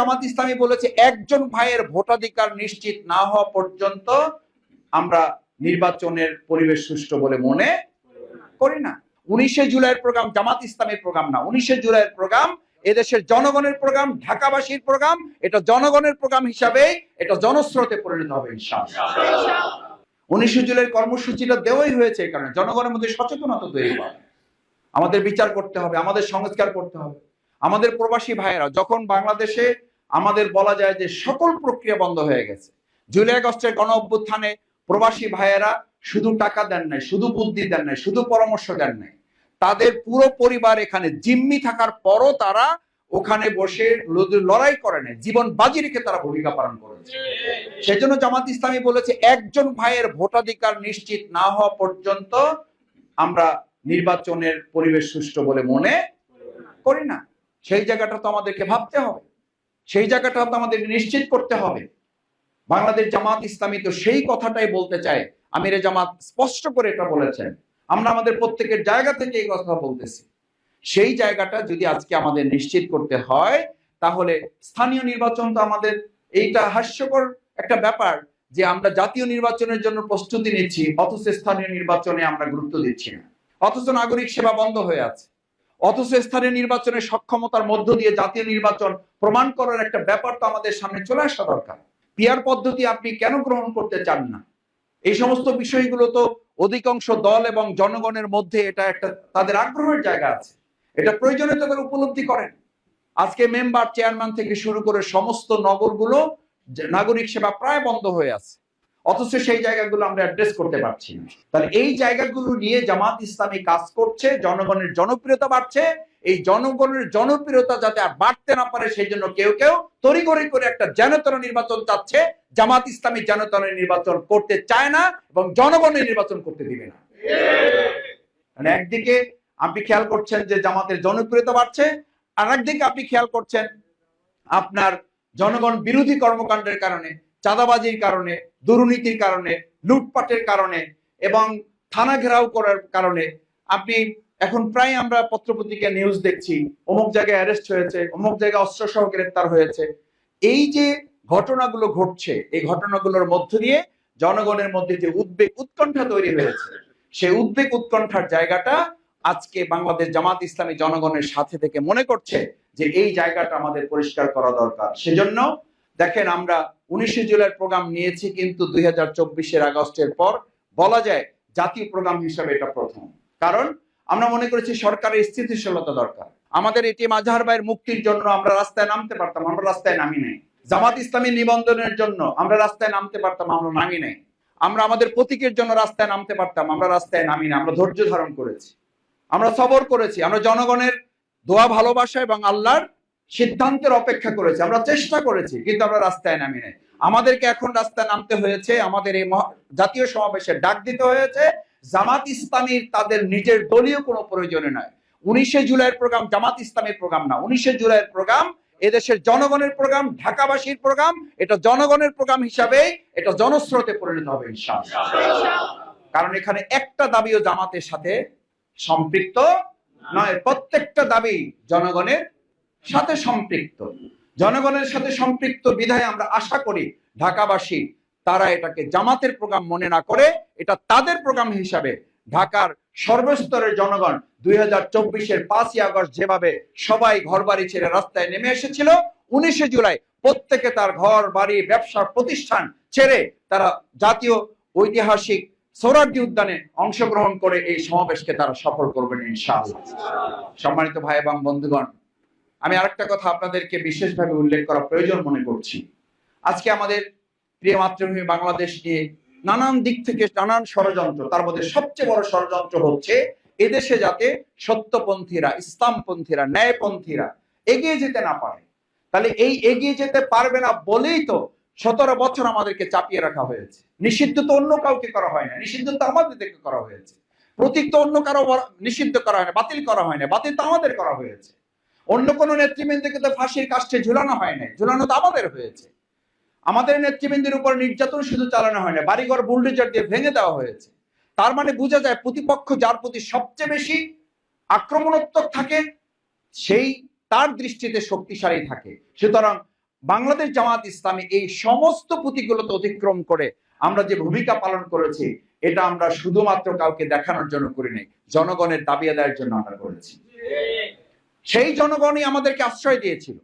জামাত ইসলামী বলেছে, একজন ভাইয়ের ভোটাধিকার নিশ্চিত না হওয়া পর্যন্ত আমরা নির্বাচনের পরিবেশ সুষ্ঠু বলে মনে করি না। উনিশে জুলাইয়ের প্রোগ্রাম জামাত ইসলামের প্রোগ্রাম না। উনিশে জুলাইয়ের প্রোগ্রাম এদেশের জনগণের প্রোগ্রাম, ঢাকাবাসীর প্রোগ্রাম, এটা জনগণের প্রোগ্রাম হিসাবে এটা জনস্রোতে পরিণত হবে, ইনশাআল্লাহ। উনিশে জুলাইয়ের কর্মসূচিটা দেওয়াই হয়েছে এই কারণে, জনগণের মধ্যে সচেতনতা তৈরি হবে। আমাদের বিচার করতে হবে, আমাদের সংস্কার করতে হবে। আমাদের প্রবাসী ভাইয়েরা, যখন বাংলাদেশে আমাদের বলা যায় যে সকল প্রক্রিয়া বন্ধ হয়ে গেছে। জুলাই আগস্টের গণ অভ্যুত্থানে প্রবাসী ভাইয়েরা শুধু টাকা দেন নাই, শুধু বুদ্ধি দেন নাই, শুধু পরামর্শ দেন নাই। তাদের পুরো পরিবার এখানে জিম্মি থাকার পরও তারা ওখানে বসে লড়াই করে নাই, জীবন বাজি রেখে তারা ভূমিকা পালন করেছে। সেজন্য জামাত ইসলামী বলেছে, একজন ভাইয়ের ভোটাধিকার নিশ্চিত না হওয়া পর্যন্ত আমরা নির্বাচনের পরিবেশ সুষ্ঠু বলে মনে করি না। সেই জায়গাটা তো আমাদেরকে ভাবতে হবে। সেই জায়গাটা আমাদের নিশ্চিত করতে হবে। বাংলাদেশ জামাত ইসলামী তো সেই কথাটাই বলতে চায়। আমিরে জামাত স্পষ্ট করে এটা বলেছেন। আমরা আমাদের প্রত্যেকের জায়গা থেকে এই কথা বলতেছি। সেই জায়গাটা যদি আজকে আমাদের নিশ্চিত করতে হয়, তাহলে স্থানীয় নির্বাচন তো আমাদের এইটা হাস্যকর একটা ব্যাপার যে আমরা জাতীয় নির্বাচনের জন্য প্রস্তুতি নিচ্ছি, অথচ স্থানীয় নির্বাচনে আমরা গুরুত্ব দিচ্ছি না। অথচ নাগরিক সেবা বন্ধ হয়ে আছে। অথচ স্থানীয় নির্বাচনের সক্ষমতার মধ্য দিয়ে জাতীয় নির্বাচন প্রমাণ করার একটা ব্যাপার তো আমাদের সামনে চলে আসা দরকার। পিয়ার পদ্ধতি আপনি কেন গ্রহণ করতে চান না? এই সমস্ত বিষয়গুলো তো অধিকাংশ দল এবং জনগণের মধ্যে এটা একটা তাদের আগ্রহের জায়গা আছে। এটা প্রয়োজনীয়তা করে উপলব্ধি করেন। আজকে মেম্বার চেয়ারম্যান থেকে শুরু করে সমস্ত নগরগুলো নাগরিক সেবা প্রায় বন্ধ হয়ে আছে। অথচ সেই জায়গাগুলো আমরা অ্যাড্রেস করতে পারছি না। তাহলে এই জায়গাগুলো নিয়ে জামাত ইসলামী কাজ করছে, জনগণের জনপ্রিয়তা বাড়ছে এই জনগণের জনপ্রিয়তা যাতে আর বাড়তে না পারে, সেই জন্য কেউ কেউ তড়িঘড়ি করে একটা জনতন নির্বাচন চাচ্ছে। জামাত ইসলামী জনতন নির্বাচন করতে চায় না এবং জনগণের নির্বাচন করতে দিবে না। মানে একদিকে আপনি খেয়াল করছেন যে জামাতের জনপ্রিয়তা বাড়ছে, আর একদিকে আপনি খেয়াল করছেন আপনার জনগণ বিরোধী কর্মকাণ্ডের কারণে, চাঁদাবাজির কারণে, দুর্নীতির কারণে, লুটপাটের কারণে এবং থানা ঘেরাও করার কারণে আপনি এখন প্রায় আমরা পত্রপত্রিকা নিউজ দেখছি, অমুক জায়গায় অ্যারেস্ট হয়েছে, অমুক জায়গায় অস্ত্র সহ গ্রেপ্তার হয়েছে। এই যে ঘটনাগুলো ঘটছে, এই ঘটনাগুলোর মধ্য দিয়ে জনগণের মধ্যে যে উদ্বেগ উৎকণ্ঠা তৈরি হয়েছে, সেই উদ্বেগ উৎকণ্ঠার জায়গাটা আজকে বাংলাদেশ জামাত ইসলামী জনগণের সাথে থেকে মনে করছে যে এই জায়গাটা আমাদের পরিষ্কার করা দরকার। সেজন্য দেখেন আমরা উনিশে জুলাই প্রোগ্রাম নিয়েছি, কিন্তু দুই হাজার আগস্টের পর বলা যায় জাতীয় প্রোগ্রাম হিসাবে এটা প্রথম। কারণ আমরা মনে করেছি সরকারের স্থিতিশীলতা দরকার। আমাদের এটি মাঝহার ভাইয়ের মুক্তির জন্য আমরা রাস্তায় নামতে পারতাম, আমরা রাস্তায় নামি নাই। জামাত ইসলামী নিবন্ধনের জন্য আমরা রাস্তায় নামতে পারতাম, আমরা নামি নাই। আমরা আমাদের প্রতীকের জন্য রাস্তায় নামতে পারতাম, আমরা রাস্তায় নামি না আমরা ধৈর্য ধারণ করেছি। আমরা সবর করেছি। আমরা জনগণের দোয়া, ভালোবাসা এবং আল্লাহর সিদ্ধান্তের অপেক্ষা করেছি। আমরা চেষ্টা করেছি, কিন্তু আমরা রাস্তায় নামি নাই। আমাদেরকে এখন রাস্তায় নামতে হয়েছে। আমাদের এই জাতীয় সমাবেশে ডাক দিতে হয়েছে। জামাত ইসলামীর তাদের নিজের দলীয় কোনো প্রয়োজনে নয়। উনিশে জুলাইয়ের প্রোগ্রাম জামাত ইসলামের প্রোগ্রাম না। উনিশে জুলাইয়ের প্রোগ্রাম এদেশের জনগণের প্রোগ্রাম ঢাকাবাসীর প্রোগ্রাম। এটা জনগণের প্রোগ্রাম হিসাবে এটা জনস্রোতে পরিণত হবে কারণ এখানে একটা দাবিও জামাতের সাথে সম্পৃক্ত নয়। প্রত্যেকটা দাবি জনগণের সাথে সম্পৃক্ত। জনগণের সাথে সম্পৃক্ত বিধায় আমরা আশা করি ঢাকাবাসী তারা এটাকে জামাতের প্রোগ্রাম মনে না করে, এটা তাদের প্রোগ্রাম হিসাবে ঢাকার সর্বস্তরের জনগণ দুই হাজার চব্বিশের পাঁচই আগস্ট যেভাবে সবাই ঘর বাড়ি ছেড়ে রাস্তায় নেমে এসেছিল, উনিশে জুলাই প্রত্যেকে তার ঘর, বাড়ি, ব্যবসা, প্রতিষ্ঠান ছেড়ে তারা জাতীয় ঐতিহাসিক সৌরার্দি উদ্যানে অংশগ্রহণ করে এই সমাবেশকে তারা সফল করবেন ইনশাআল্লাহ। সম্মানিত ভাই এবং বন্ধুগণ, আমি আরেকটা কথা আপনাদেরকে বিশেষভাবে উল্লেখ করা প্রয়োজন মনে করছি। আজকে আমাদের প্রিয় মাতৃভূমি বাংলাদেশ নিয়ে নানান দিক থেকে নানান ষড়যন্ত্র, তার মধ্যে সবচেয়ে বড় ষড়যন্ত্র হচ্ছে এদেশে যাতে সত্যপন্থীরা, ইসলামপন্থীরা, ন্যায়পন্থীরা এগিয়ে যেতে না পারে। তাহলে এই এগিয়ে যেতে পারবে না বলেই তো সতেরো বছর আমাদেরকে চাপিয়ে রাখা হয়েছে। নিষিদ্ধ তো অন্য কাউকে করা হয় না, নিষিদ্ধ তো আমাদের থেকে করা হয়েছে। প্রতীক তো অন্য কারও নিষিদ্ধ করা হয় না, বাতিল করা হয় না, বাতিল তো আমাদের করা হয়েছে। অন্য কোনো নেতৃবৃন্দকে তো ফাঁসির কাষ্টে ঝুলানো হয় না ঝুলানো তো আমাদের হয়েছে। আমাদের নেতৃবৃন্দের উপর নির্যাতন শুধু চালানো হয় না, বাড়িঘর বুলডোজার দিয়ে ভেঙে দেওয়া হয়েছে। তার মানে বোঝা যায় প্রতিপক্ষ যার প্রতি সবচেয়ে বেশি আক্রমণাত্মক থাকে, সেই তার দৃষ্টিতে শক্তিশালী থাকে। সুতরাং বাংলাদেশ জামাত ইসলামী এই সমস্ত প্রতিকূলতা অতিক্রম করে আমরা যে ভূমিকা পালন করেছি, এটা আমরা শুধুমাত্র কাউকে দেখানোর জন্য করিনি জনগণের দাবি আদায়ের জন্য আমরা করেছি। সেই জনগণই আমাদেরকে আশ্রয় দিয়েছিল,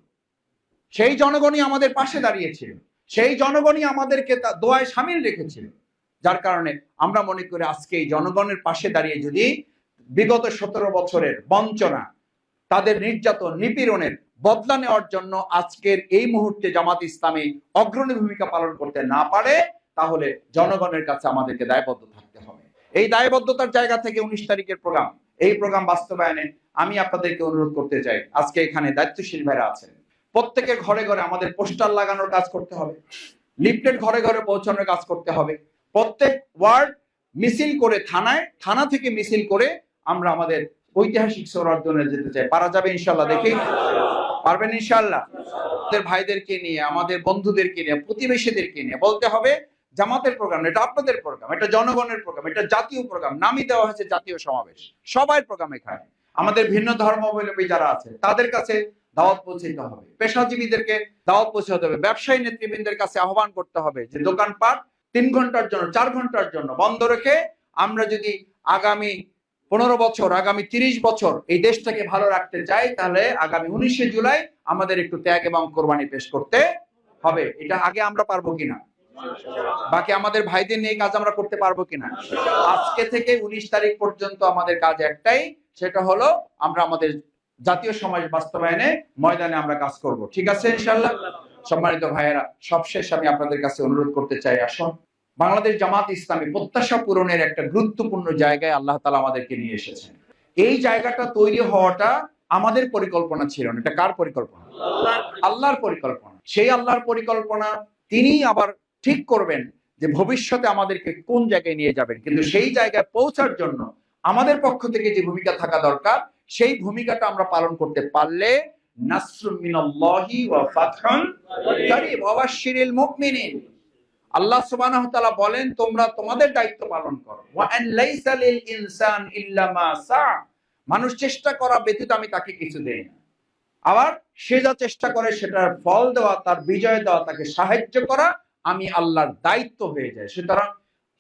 সেই জনগণই আমাদের পাশে দাঁড়িয়েছিল। সেই জনগণই আমাদেরকে দোয়ায় সামিল রেখেছিল যার কারণে আমরা মনে করি আজকে এই জনগণের পাশে দাঁড়িয়ে যদি বিগত সতেরো বছরের বঞ্চনা, তাদের নির্যাতন, নিপীড়নের বদলা নেওয়ার জন্য আজকের এই মুহূর্তে জামাত ইসলামী অগ্রণী ভূমিকা পালন করতে না পারে, তাহলে জনগণের কাছে আমাদেরকে দায়বদ্ধ থাকতে হবে। এই দায়বদ্ধতার জায়গা থেকে উনিশ তারিখের প্রোগ্রাম, এই প্রোগ্রাম বাস্তবায়নে আমি আপনাদেরকে অনুরোধ করতে চাই। আজকে এখানে দায়িত্বশীল ভাইরা আছেন। প্রত্যেকের ঘরে ঘরে আমাদের পোস্টার লাগানোর কাজ করতে হবে। লিফলেট ঘরে ঘরে পৌঁছানোর কাজ করতে হবে। প্রত্যেক ওয়ার্ড মিছিল করে থানায়, থানা থেকে মিছিল করে আমরা আমাদের ঐতিহাসিক সৌরার্জনে যেতে চাই। পারা যাবে ইনশাল্লাহ দেখি। পারবেন ইনশাল্লাহ আমাদের ভাইদেরকে নিয়ে, আমাদের বন্ধুদেরকে নিয়ে, প্রতিবেশীদেরকে নিয়ে বলতে হবে, জামাতের প্রোগ্রাম, এটা আপনাদের প্রোগ্রাম, এটা জনগণের প্রোগ্রাম, এটা জাতীয় প্রোগ্রাম। নামই দেওয়া হয়েছে জাতীয় সমাবেশ। সবাই প্রোগ্রাম এখানে। আমাদের ভিন্ন ধর্মাবলম্বী যারা আছে, তাদের কাছে দাওয়াত পৌঁছে দিতে হবে। পেশাজীবীদেরকে দাওয়াত পৌঁছাতে হবে। ব্যবসায়ী নেতৃবৃন্দের কাছে আহ্বান করতে হবে যে দোকানপাট তিন ঘণ্টার জন্য, চার ঘণ্টার জন্য বন্ধ রেখে আমরা যদি আগামী পনেরো বছর, আগামী তিরিশ বছর এই দেশটাকে ভালো রাখতে চাই, তাহলে আগামী উনিশে জুলাই আমাদের একটু ত্যাগ এবং কোরবানি পেশ করতে হবে। এটা আগে আমরা পারব কিনা? বাকি আমাদের ভাইদের নিয়ে কাজ আমরা করতে পারব কিনা? আজকে থেকে উনিশ তারিখ পর্যন্ত আমাদের কাজ একটাই, সেটা হলো আমরা আমাদের জাতীয় সমাজ বাস্তবায়নে ময়দানে আমরা কাজ করব। ঠিক আছে ইনশাল্লাহ সম্মানিত ভাইয়েরা, সবশেষ আমি আপনাদের কাছে অনুরোধ করতে চাই, আসুন। বাংলাদেশ জামাত ইসলামী প্রত্যাশা পূরণের একটা গুরুত্বপূর্ণ জায়গায় আল্লাহ তালা আমাদেরকে নিয়ে এসেছেন। এই জায়গাটা তৈরি হওয়াটা আমাদের পরিকল্পনা ছিল না। এটা কার পরিকল্পনা? আল্লাহর পরিকল্পনা। সেই আল্লাহর পরিকল্পনা তিনি আবার ঠিক করবেন যে ভবিষ্যতে আমাদেরকে কোন জায়গায় নিয়ে যাবেন। কিন্তু সেই জায়গায় পৌঁছার জন্য আমাদের পক্ষ থেকে যে ভূমিকা থাকা দরকার সেই ভূমিকাটা আমরা পালন করতে পারলে আল্লাহ বলেন, তোমরা তোমাদের দায়িত্ব পালন করো। ইনসান মানুষ চেষ্টা করা ব্যতীত আমি তাকে কিছু দেই না। আবার সে যা চেষ্টা করে সেটার ফল দেওয়া, তার বিজয় দেওয়া, তাকে সাহায্য করা আমি আল্লাহর দায়িত্ব হয়ে যায় সুতরাং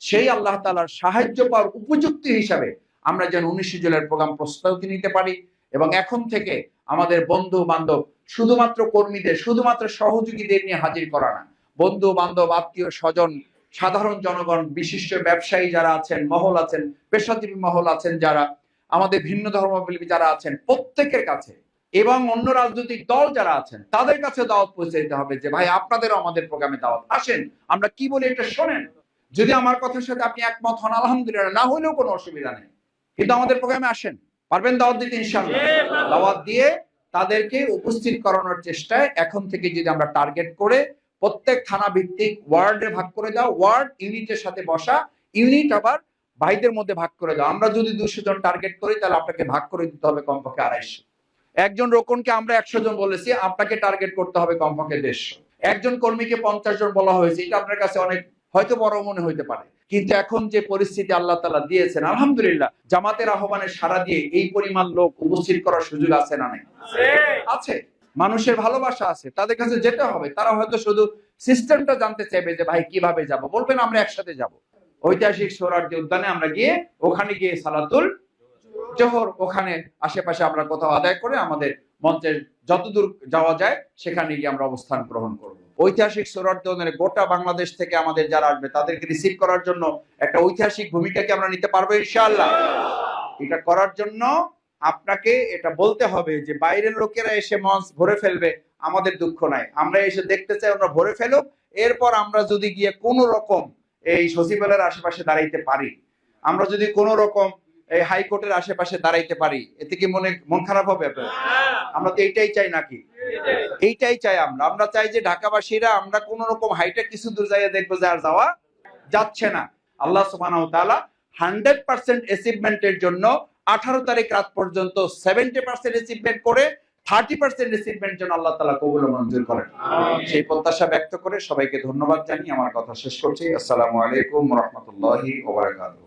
সেই আল্লাহ তালার সাহায্য পাওয়ার উপযুক্তি হিসাবে আমরা যেন উনিশে জুলাইয়ের প্রোগ্রাম প্রস্তুতি নিতে পারি এবং এখন থেকে আমাদের বন্ধু বান্ধব শুধুমাত্র কর্মীদের, শুধুমাত্র সহযোগীদের নিয়ে হাজির করা না বন্ধু বান্ধব আত্মীয় স্বজন, সাধারণ জনগণ, বিশিষ্ট ব্যবসায়ী যারা আছেন, মহল আছেন, পেশাজীবী মহল আছেন যারা, আমাদের ভিন্ন ধর্মাবলম্বী যারা আছেন, প্রত্যেকের কাছে এবং অন্য রাজনৈতিক দল যারা আছেন, তাদের কাছে দাওয়াত পৌঁছে দিতে হবে যে, ভাই, আপনাদেরও আমাদের প্রোগ্রামে দাওয়াত, আসেন, আমরা কি বলি এটা শোনেন। যদি আমার কথার সাথে আপনি একমত হন, আলহামদুলিল্লাহ, না হলেও কোনো অসুবিধা নেই। কিন্তু আমাদের প্রোগ্রামে আসেন। পারবেন দাওয়াত দিতে ইনশাআল্লাহ। দাওয়াত দিয়ে তাদেরকে উপস্থিত করানোর চেষ্টায় এখন থেকে যদি আমরা টার্গেট করে প্রত্যেক থানা ভিত্তিক ওয়ার্ডে ভাগ করে দাও ওয়ার্ড ইউনিটের সাথে বসা ইউনিট আবার ভাইদের মধ্যে ভাগ করে দাও। আমরা যদি দুশো জন টার্গেট করি তাহলে আপনাকে ভাগ করে দিতে হবে কমপক্ষে আড়াইশো। একজন রোকনকে আমরা একশো জন বলেছি আপনাকে টার্গেট করতে হবে কমপক্ষে দেড়শো। একজন কর্মীকে পঞ্চাশ জন বলা হয়েছে এটা আপনার কাছে অনেক হয়তো বড় মনে হইতে পারে। কিন্তু এখন যে পরিস্থিতি আল্লাহ তালা দিয়েছেন, আলহামদুলিল্লাহ, জামাতের আহ্বানে সারা দিয়ে এই পরিমাণ লোক উপস্থিত করার সুযোগ আছে না নাই? আছে। মানুষের ভালোবাসা আছে, তাদের কাছে যেতে হবে। তারা হয়তো শুধু সিস্টেমটা জানতে চাইবে যে, ভাই, কীভাবে যাব? বলবেন, আমরা একসাথে যাব। ঐতিহাসিক সোহরার্দি উদ্যানে আমরা গিয়ে, ওখানে গিয়ে সালাতুল জোহর, ওখানে আশেপাশে আমরা কোথাও আদায় করে আমাদের মঞ্চের যতদূর যাওয়া যায়, সেখানে গিয়ে আমরা অবস্থান গ্রহণ করব। ঐতিহাসিক সোহরার্দি গোটা বাংলাদেশ থেকে আমাদের যারা আসবে, তাদেরকে রিসিভ করার জন্য একটা ঐতিহাসিক ভূমিকাকে আমরা নিতে পারব? ইনশাআল্লাহ। এটা করার জন্য আপনাকে এটা বলতে হবে যে বাইরের লোকেরা এসে মঞ্চ ভরে ফেলবে, আমাদের দুঃখ নাই। আমরা এসে দেখতে চাই আমরা ভরে ফেলুক। এরপর আমরা যদি গিয়ে কোনো রকম এই সচিবালয়ের আশেপাশে দাঁড়াইতে পারি, আমরা যদি কোনো রকম এই হাইকোর্টের আশেপাশে দাঁড়াইতে পারি, এতে কি মনে মন খারাপ হবে আপনার? আমরা তো এইটাই চাই নাকি? এইটাই চাই আমরা। আমরা চাই যে ঢাকাবাসীরা আমরা কোন রকম হাইটে কিছু দূর যাইয়া দেখব যে আর যাওয়া যাচ্ছে না। আল্লাহ সুবহানাহু তাআলা হান্ড্রেড পার্সেন্ট অ্যাচিভমেন্টের জন্য আঠারো তারিখ রাত পর্যন্ত সেভেন্টি পার্সেন্ট অ্যাচিভমেন্ট করে থার্টি পার্সেন্ট অ্যাচিভমেন্ট জন্য আল্লাহ তালা কবুল মঞ্জুর করেন। সেই প্রত্যাশা ব্যক্ত করে সবাইকে ধন্যবাদ জানিয়ে আমার কথা শেষ করছি। আসসালামু আলাইকুম রহমতুল্লাহি ওবারাকাতুহু